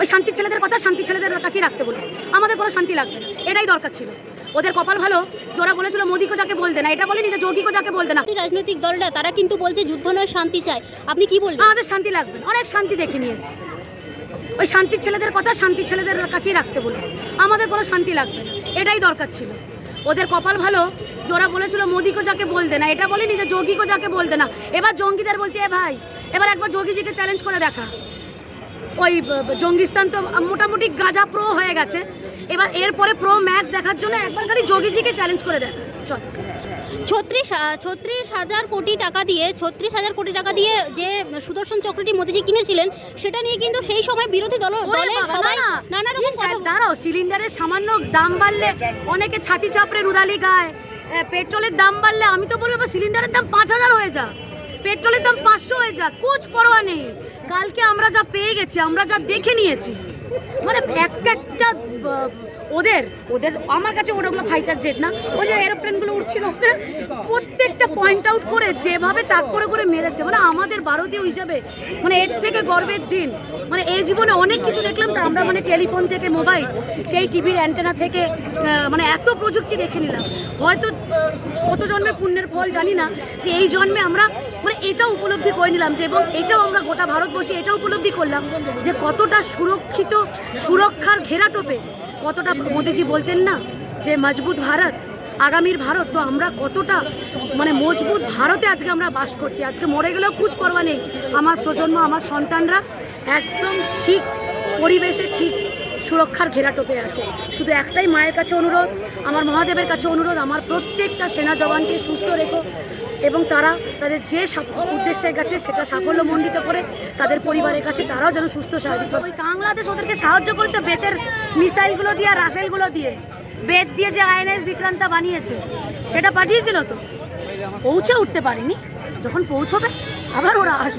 ওই শান্তির ছেলেদের কথা শান্তির ছেলেদের কাছেই রাখতে বলব। আমাদের কোনো শান্তি লাগবে না। এটাই দরকার ছিল। ওদের কপাল ভালো ওরা বলেছিল মোদিকে যাকে বলতে না। এটা বলেনি যে যোগীকে যাকে বলতে না। রাজনৈতিক দলরা তারা কিন্তু বলছে যুদ্ধ নয় শান্তি চায়। আপনি কি বলবেন? আমাদের শান্তি লাগবে অনেক শান্তি দেখে নিয়েছি। ওই শান্তির ছেলেদের কথা শান্তির ছেলেদের কাছেই রাখতে বলব। আমাদের কোনো শান্তি লাগবে না। এটাই দরকার ছিল। ওদের কপাল ভালো জোরা বলেছিল মোদিকে যাকে বলতে না। এটা বলেনি যে যোগীকে যাকে বলতে না। এবার জঙ্গিদের বলছে এ ভাই এবার একবার যোগীজিকে চ্যালেঞ্জ করে দেখা। ওই জঙ্গিস্তান তো মোটামুটি গাঁজা প্রো হয়ে গেছে। এবার এরপরে প্রো ম্যাচ দেখার জন্য একবার খালি যোগীজিকে চ্যালেঞ্জ করে দেয় চল। ছত্রিশ ছত্রিশ হাজার কোটি টাকা দিয়ে ছত্রিশ হাজার কোটি টাকা দিয়ে যে সুদর্শন চক্রটি মোদিজি কিনেছিলেন সেটা নিয়ে কিন্তু সেই সময় বিরোধী দল দলের সবাই। নানা রকম দাঁড়াও সিলিন্ডারের সামান্য দাম বাড়লে অনেকে ছাতি চাপড়ে রুদালি গায়। পেট্রোলের দাম বাড়লে আমি তো বলব সিলিন্ডারের দাম পাঁচ হাজার হয়ে যা। পেট্রোলের দাম পাঁচশো হয়ে যাক কোচ পরোয়া নেই। কালকে আমরা যা পেয়ে গেছি, আমরা যা দেখে নিয়েছি মানে একটা একটা ওদের ওদের, আমার কাছে ওটাগুলো ফাইটার জেট না, ওই যে এরোপ্লেনগুলো উঠছিল ওদের প্রত্যেকটা পয়েন্ট আউট করে যেভাবে তাক করে করে মেরেছে মানে আমাদের ভারতীয় হিসাবে মানে এর থেকে গর্বের দিন। মানে এই জীবনে অনেক কিছু দেখলাম, তো আমরা মানে টেলিফোন থেকে মোবাইল সেই টিভির অ্যান্টেনা থেকে মানে এত প্রযুক্তি দেখে নিলাম। হয়তো কত জন্মের পুণ্যের ফল জানি না, যে এই জন্মে আমরা মানে এটা উপলব্ধি করে নিলাম যে এবং এটাও আমরা গোটা ভারতবর্ষে এটা উপলব্ধি করলাম যে কতটা সুরক্ষিত, সুরক্ষার ঘেরাটোপে কতটা মোদিজি বলতেন না যে মজবুত ভারত, আগামীর ভারত। তো আমরা কতটা মানে মজবুত ভারতে আজকে আমরা বাস করছি। আজকে মরে গেলেও কুচ পরোয়া নেই। আমার প্রজন্ম, আমার সন্তানরা একদম ঠিক পরিবেশে ঠিক সুরক্ষার ঘেরাটোপে আছে। শুধু একটাই মায়ের কাছে অনুরোধ, আমার মহাদেবের কাছে অনুরোধ, আমার প্রত্যেকটা সেনা জওয়ানকে সুস্থ রেখো এবং তারা তাদের যে উদ্দেশ্যে গেছে সেটা সাফল্যমণ্ডিত করে তাদের পরিবারের কাছে তারাও যেন সুস্থ সাহায্য। ওই বাংলাদেশ ওদেরকে সাহায্য করেছে বেতের মিসাইলগুলো দিয়ে আর রাফেলগুলো দিয়ে। বেত দিয়ে যে আইএনএস বিক্রান্তা বানিয়েছে, সেটা পাঠিয়েছিল তো। পৌঁছে উঠতে পারেনি। যখন পৌঁছবে, আবার ওরা আসবে।